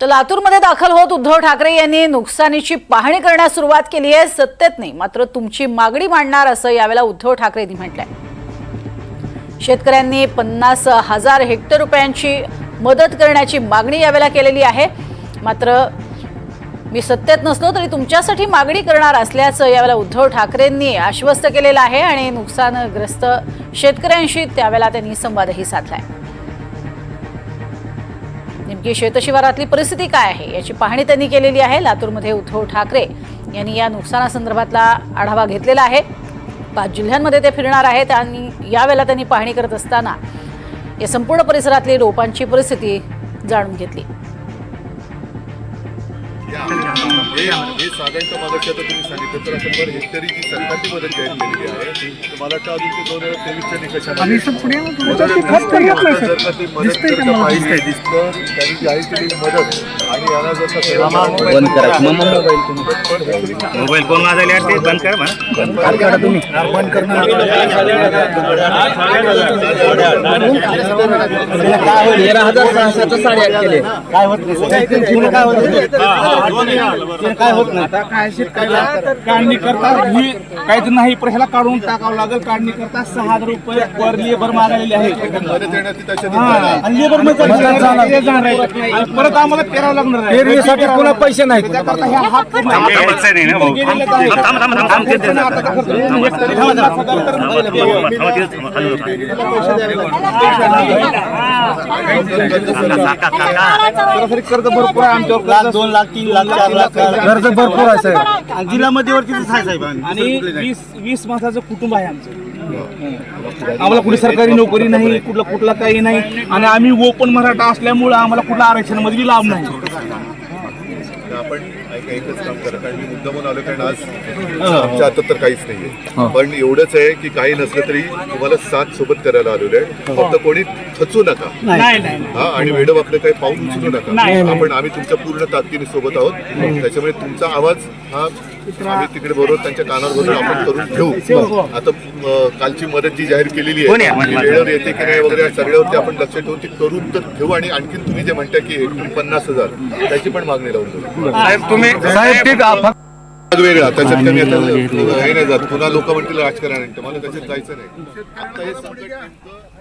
तर लातूरमध्ये दाखल होत उद्धव ठाकरे यांनी नुकसानीची पाहणी करण्यास सुरुवात केली आहे. सत्तेत नाही मात्र तुमची मागणी मांडणार असं यावेळेला उद्धव ठाकरे यांनी म्हटलंय. शेतकऱ्यांनी पन्नास हजार हेक्टर रुपयांची मदत करण्याची मागणी यावेळेला केलेली आहे. मात्र मी सत्तेत नसलो तरी तुमच्यासाठी मागणी करणार असल्याचं यावेळेला उद्धव ठाकरेंनी आश्वस्त केलेलं आहे आणि नुकसानग्रस्त शेतकऱ्यांशी त्यावेळेला त्यांनी संवादही साधला आहे नेमकी शेतशिवारातली परिस्थिती काय आहे याची पाहणी त्यांनी केलेली आहे. लातूरमध्ये उद्धव ठाकरे यांनी या नुकसानासंदर्भातला आढावा घेतलेला आहे. पाच जिल्ह्यांमध्ये ते फिरणार आहेत आणि यावेळेला त्यांनी पाहणी करत असताना या संपूर्ण परिसरातली रोपांची परिस्थिती जाणून घेतली. हे हे साधारणतः आता तुम्ही सांगितलं तर हेक्टरी जी सरकारची मदत जाहीर केलेली आहे. तर मला वाटतं अजून ते दोन हजार तेवीसच्या निकषामध्ये दिसते. मला? पाहिजे तर त्यांनी जाहीर केलेली मदत आणि याला जर का सगळं बंद करा. मग मोबाईल कोण वाजवले ते? बंद कर म्हणा तुम्ही. बंद तेरा हजार सहाशेचं साडेआठ केले. काय होत नाही काय होत काय होत नाही आता काय शेतकऱ्याला काढणी करता ही काही तर नाही पण ह्याला काढून टाकावं लागेल काढणी करता सहा हजार रुपये पर लेबर मागायलेले आहे हा, आणि लेबरमध्ये ते जाणार आहे. आणि परत आम्हाला पेरावं लागणार आहे पेरणीसाठी पुन्हा पैसे नाहीत. त्याकरता ह्या हा पूर्ण- नाही ना भाऊ थांब थांब थांब थांब थांब ते आता का करतो? हेक्टरी पन्नास हजार तर सरासरी कर्ज भरपूर आहे आमच्यावर लाख दोन लाख तीन लाख चार लाख कर्ज भरपूर आहे साहेब आणि जिल्हा मध्यवर्ती आहे साहेब आणि वीस वीस माणसाचं कुटुंब आहे आमचं आम्हाला कुठे सरकारी नोकरी नाही कुठला कुठला काही नाही. आणि आम्ही ओपन मराठा असल्यामुळे आम्हाला कुठला आरक्षणामध्ये लाभ नाही. तर आपण ऐका एकच काम करा. कारण मी मुद्दामून आलो कारण आज आमच्या हातात तर काहीच नाहीये. पण एवढंच आहे की काही नसलं तरी तुम्हाला साथ सोबत करायला आलेलो आहे. फक्त कोणी खचू नका. नाही. नाही हा आणि वेड वाकडे काही पाऊल उचलू नका. आपण आम्ही तुमच्या पूर्ण ताकदीने सोबत आहोत. त्याच्यामुळे तुमचा आवाज हा आम्ही तिकडे बरोबर त्यांच्या कानावर बरोबर आपण करून घेऊ. आता अं, कालची मदत जी जाहीर केलेली आहे वेळेवर येते की नाही वगैरे सगळ्यावरती आपण लक्ष ठेवून ती करून तर ठेवू. आणि आणखीन तुम्ही जे म्हणता की हेक्टरी पन्नास हजार त्याची पण मागणी साहेब तुम्ही साहेब ठीक वेगळा त्याच्यात कमी आता हे नाही जात. पुन्हा लोक म्हणतील राजकारण मला त्याच्यात जायचं नाही. आता हे संकट नेमकं